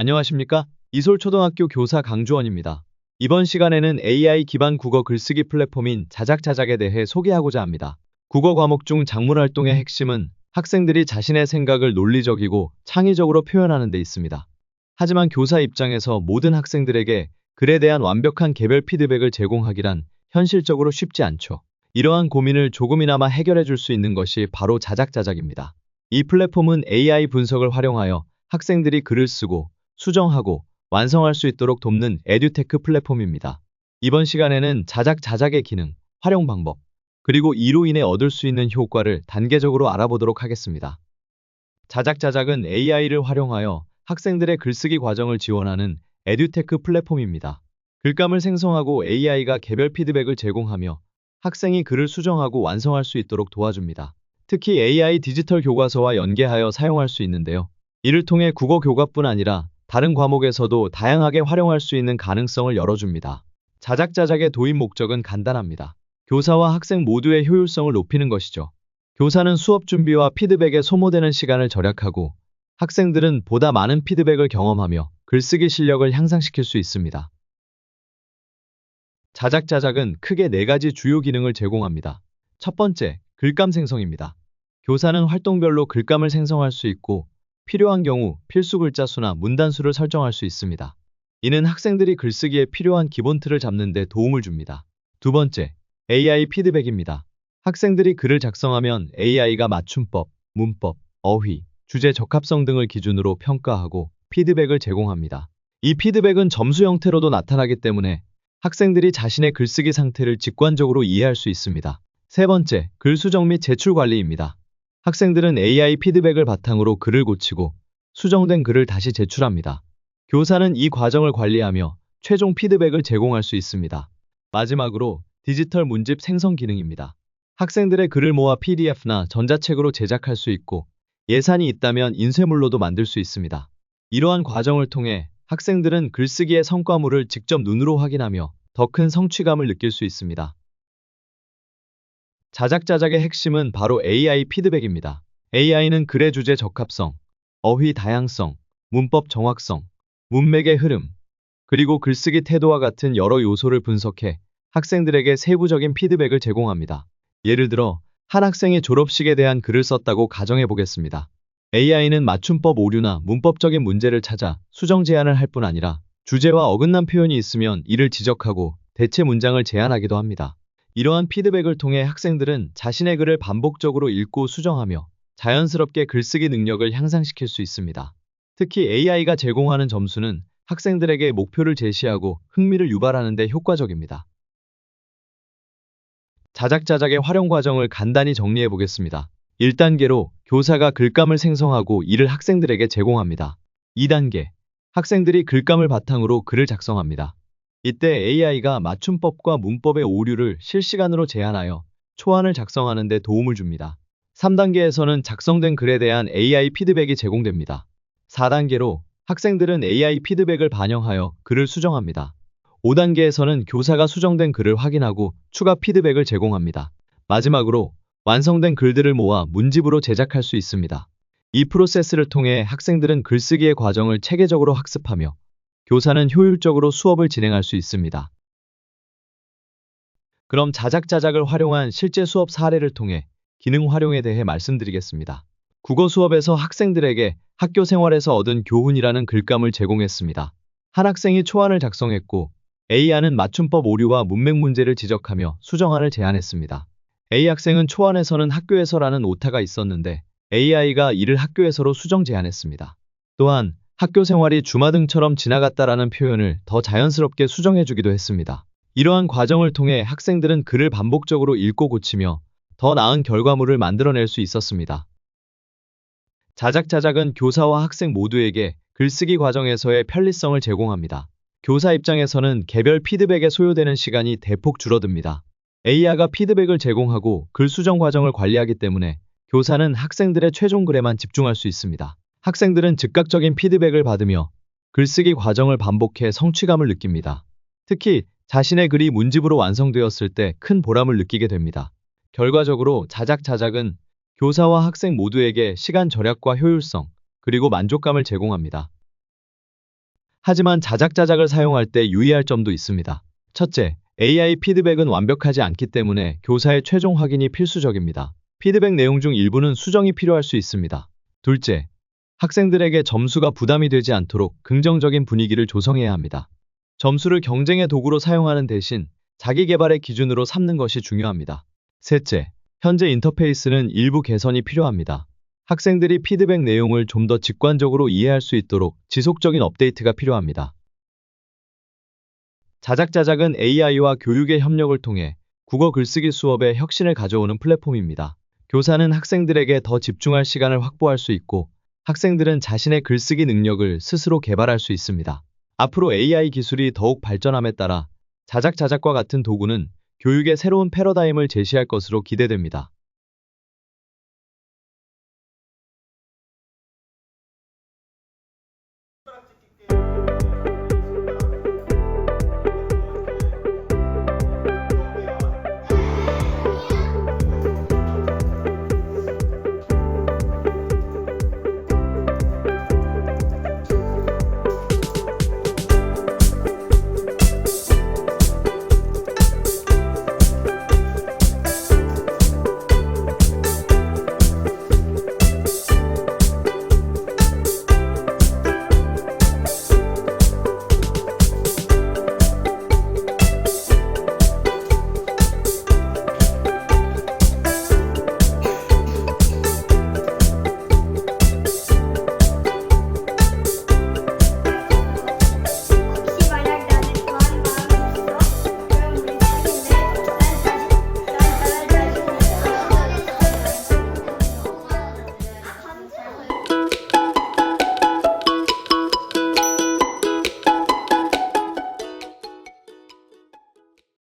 안녕하십니까? 이솔초등학교 교사 강주원입니다. 이번 시간에는 AI 기반 국어 글쓰기 플랫폼인 자작자작에 대해 소개하고자 합니다. 국어 과목 중 작물 활동의 핵심은 학생들이 자신의 생각을 논리적이고 창의적으로 표현하는 데 있습니다. 하지만 교사 입장에서 모든 학생들에게 글에 대한 완벽한 개별 피드백을 제공하기란 현실적으로 쉽지 않죠. 이러한 고민을 조금이나마 해결해 줄 수 있는 것이 바로 자작자작입니다. 이 플랫폼은 AI 분석을 활용하여 학생들이 글을 쓰고 수정하고 완성할 수 있도록 돕는 에듀테크 플랫폼입니다. 이번 시간에는 자작 자작의 기능, 활용 방법, 그리고 이로 인해 얻을 수 있는 효과를 단계적으로 알아보도록 하겠습니다. 자작 자작은 AI를 활용하여 학생들의 글쓰기 과정을 지원하는 에듀테크 플랫폼입니다. 글감을 생성하고 AI가 개별 피드백을 제공하며 학생이 글을 수정하고 완성할 수 있도록 도와줍니다. 특히 AI 디지털 교과서와 연계하여 사용할 수 있는데요. 이를 통해 국어 교과뿐 아니라 다른 과목에서도 다양하게 활용할 수 있는 가능성을 열어줍니다. 자작자작의 도입 목적은 간단합니다. 교사와 학생 모두의 효율성을 높이는 것이죠. 교사는 수업 준비와 피드백에 소모되는 시간을 절약하고 학생들은 보다 많은 피드백을 경험하며 글쓰기 실력을 향상시킬 수 있습니다. 자작자작은 크게 네 가지 주요 기능을 제공합니다. 첫 번째, 글감 생성입니다. 교사는 활동별로 글감을 생성할 수 있고 필요한 경우 필수 글자 수나 문단 수를 설정할 수 있습니다. 이는 학생들이 글쓰기에 필요한 기본 틀을 잡는 데 도움을 줍니다. 두 번째, AI 피드백입니다. 학생들이 글을 작성하면 AI가 맞춤법, 문법, 어휘, 주제 적합성 등을 기준으로 평가하고 피드백을 제공합니다. 이 피드백은 점수 형태로도 나타나기 때문에 학생들이 자신의 글쓰기 상태를 직관적으로 이해할 수 있습니다. 세 번째, 글 수정 및 제출 관리입니다. 학생들은 AI 피드백을 바탕으로 글을 고치고 수정된 글을 다시 제출합니다. 교사는 이 과정을 관리하며 최종 피드백을 제공할 수 있습니다. 마지막으로 디지털 문집 생성 기능입니다. 학생들의 글을 모아 PDF나 전자책으로 제작할 수 있고 예산이 있다면 인쇄물로도 만들 수 있습니다. 이러한 과정을 통해 학생들은 글쓰기의 성과물을 직접 눈으로 확인하며 더 큰 성취감을 느낄 수 있습니다. 자작자작의 핵심은 바로 AI 피드백입니다. AI는 글의 주제 적합성, 어휘 다양성, 문법 정확성, 문맥의 흐름, 그리고 글쓰기 태도와 같은 여러 요소를 분석해 학생들에게 세부적인 피드백을 제공합니다. 예를 들어 한 학생이 졸업식에 대한 글을 썼다고 가정해 보겠습니다. AI는 맞춤법 오류나 문법적인 문제를 찾아 수정 제안을 할 뿐 아니라 주제와 어긋난 표현이 있으면 이를 지적하고 대체 문장을 제안하기도 합니다. 이러한 피드백을 통해 학생들은 자신의 글을 반복적으로 읽고 수정하며 자연스럽게 글쓰기 능력을 향상시킬 수 있습니다. 특히 AI가 제공하는 점수는 학생들에게 목표를 제시하고 흥미를 유발하는 데 효과적입니다. 자작자작의 활용 과정을 간단히 정리해 보겠습니다. 1단계로 교사가 글감을 생성하고 이를 학생들에게 제공합니다. 2단계 학생들이 글감을 바탕으로 글을 작성합니다. 이때 AI가 맞춤법과 문법의 오류를 실시간으로 제한하여 초안을 작성하는 데 도움을 줍니다. 3단계에서는 작성된 글에 대한 AI 피드백이 제공됩니다. 4단계로 학생들은 AI 피드백을 반영하여 글을 수정합니다. 5단계에서는 교사가 수정된 글을 확인하고 추가 피드백을 제공합니다. 마지막으로 완성된 글들을 모아 문집으로 제작할 수 있습니다. 이 프로세스를 통해 학생들은 글쓰기의 과정을 체계적으로 학습하며 교사는 효율적으로 수업을 진행할 수 있습니다. 그럼 자작자작을 활용한 실제 수업 사례를 통해 기능 활용에 대해 말씀드리겠습니다. 국어 수업에서 학생들에게 학교 생활에서 얻은 교훈이라는 글감을 제공했습니다. 한 학생이 초안을 작성했고 A안은 맞춤법 오류와 문맥 문제를 지적하며 수정안을 제안했습니다. A 학생은 초안에서는 학교에서라는 오타가 있었는데 AI가 이를 학교에서로 수정 제안했습니다. 또한 학교 생활이 주마등처럼 지나갔다라는 표현을 더 자연스럽게 수정해주기도 했습니다. 이러한 과정을 통해 학생들은 글을 반복적으로 읽고 고치며 더 나은 결과물을 만들어낼 수 있었습니다. 자작자작은 교사와 학생 모두에게 글쓰기 과정에서의 편리성을 제공합니다. 교사 입장에서는 개별 피드백에 소요되는 시간이 대폭 줄어듭니다. AI가 피드백을 제공하고 글 수정 과정을 관리하기 때문에 교사는 학생들의 최종 글에만 집중할 수 있습니다. 학생들은 즉각적인 피드백을 받으며 글쓰기 과정을 반복해 성취감을 느낍니다. 특히 자신의 글이 문집으로 완성되었을 때 큰 보람을 느끼게 됩니다. 결과적으로 자작자작은 교사와 학생 모두에게 시간 절약과 효율성, 그리고 만족감을 제공합니다. 하지만 자작자작을 사용할 때 유의할 점도 있습니다. 첫째, AI 피드백은 완벽하지 않기 때문에 교사의 최종 확인이 필수적입니다. 피드백 내용 중 일부는 수정이 필요할 수 있습니다. 둘째, 학생들에게 점수가 부담이 되지 않도록 긍정적인 분위기를 조성해야 합니다. 점수를 경쟁의 도구로 사용하는 대신 자기 개발의 기준으로 삼는 것이 중요합니다. 셋째, 현재 인터페이스는 일부 개선이 필요합니다. 학생들이 피드백 내용을 좀 더 직관적으로 이해할 수 있도록 지속적인 업데이트가 필요합니다. 자작자작은 AI와 교육의 협력을 통해 국어 글쓰기 수업에 혁신을 가져오는 플랫폼입니다. 교사는 학생들에게 더 집중할 시간을 확보할 수 있고 학생들은 자신의 글쓰기 능력을 스스로 개발할 수 있습니다. 앞으로 AI 기술이 더욱 발전함에 따라 자작자작과 같은 도구는 교육의 새로운 패러다임을 제시할 것으로 기대됩니다.